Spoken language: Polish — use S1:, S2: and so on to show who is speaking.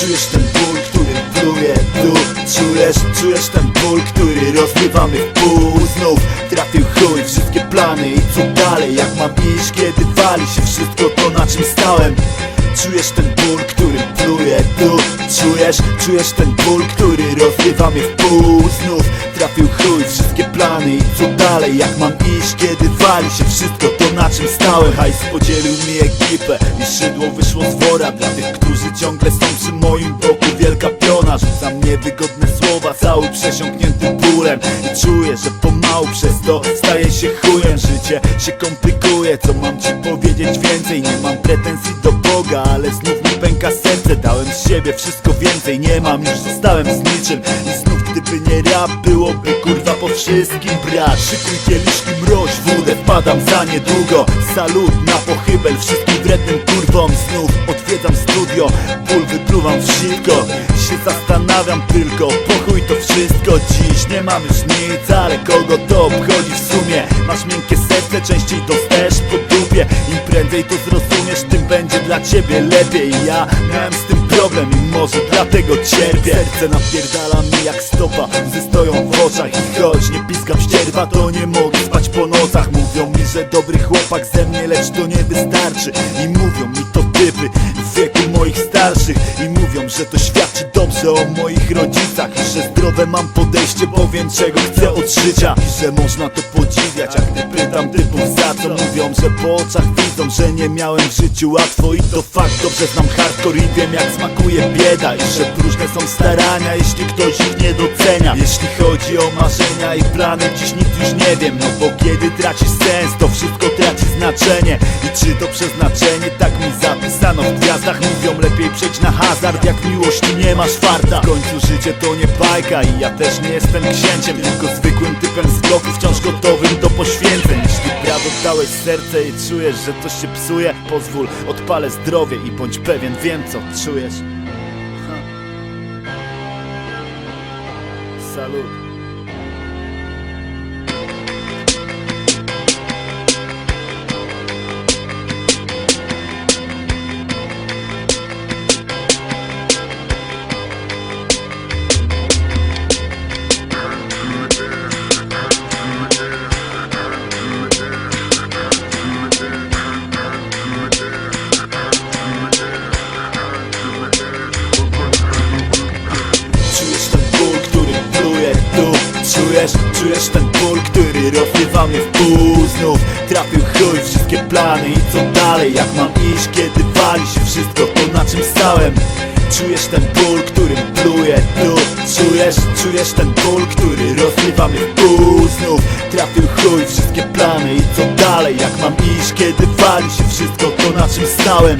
S1: Czujesz ten ból, który pluje tu, Czujesz, czujesz ten ból, który rozgrywamy w pół? Znów trafił chuj, wszystkie plany i co dalej? Jak mam iść, kiedy wali się wszystko to na czym stałem? Czujesz ten ból, który pluje tu, Czujesz, czujesz ten ból, który rozgrywamy w pół? Znów chuj, wszystkie plany i co dalej Jak mam iść, kiedy wali się wszystko to na czym stałem. Hajs podzielił mi ekipę i szydło wyszło z wora. Dla tych, którzy ciągle są przy moim boku Wielka piona, rzucam niewygodne słowa Cały przesiąknięty bólem. I czuję, że pomału przez to staje się chujem. Życie się komplikuje, co mam ci powiedzieć więcej? Nie mam pretensji do Boga, ale znów mi pęka serce. Dałem z siebie wszystko więcej, nie mam już, zostałem z niczym. I znów gdyby nie rap, byłoby kurwa po wszystkim brat Szykuj kieliszki, mroź wódę, wpadam za niedługo. Salut na pochybel wszystkim wrednym kurwom. Znów odwiedzam studio, ból wypluwam w Się zastanawiam tylko, pochuj to wszystko. Dziś nie mam już nic, ale kogo to obchodzi w sumie? Masz miękkie serce, częściej dostajesz po dupie. Im prędzej to zrozumiesz, będzie dla ciebie lepiej. Ja miałem z tym problem i może dlatego cierpię. Serce napierdala mi jak stopa, łzy stoją w oczach I choć nie piskam ścierwa, to nie mogę spać po nocach. Mówią mi, że dobry chłopak ze mnie, lecz to nie wystarczy. I mówią mi to typy w wieku moich starszych I mówią, że to świadczy dobrze o moich rodzicach. I że zdrowe mam podejście, bo wiem czego chcę od życia. I że można to podziwiać, jak gdy pytam typów za co Mówią, że po oczach widzą, że nie miałem w życiu łatwo. I to fakt, dobrze znam hardcore i wiem jak smakuje bieda. I że próżne są starania, jeśli ktoś ich nie docenia. Jeśli chodzi o marzenia i plany, dziś nic już nie wiem No bo kiedy traci sens, to wszystko traci znaczenie I czy to przeznaczenie, tak mi zapisano w gwiazdach. Mówią lepiej przejść na hazard, jak miłości nie masz farta. W końcu życie to nie bajka. I ja też nie jestem księciem Tylko zwykłym typem z bloku, wciąż gotowym do poświęceń. Jeśli prawo dałeś serce i czujesz, że coś się psuje Pozwól, odpalę zdrowie i bądź pewien, wiem co czujesz. Salut tu Czujesz, czujesz ten ból, który rozrywa mnie w pół. Znów trafił chuj, wszystkie plany i co dalej. Jak mam iść, kiedy wali się wszystko to na czym stałem? Czujesz ten ból, który pluje tu. Czujesz, czujesz ten ból, który rozrywa mnie w pół. Znów trafił chuj, wszystkie plany i co dalej. Jak mam iść, kiedy wali się wszystko to na czym stałem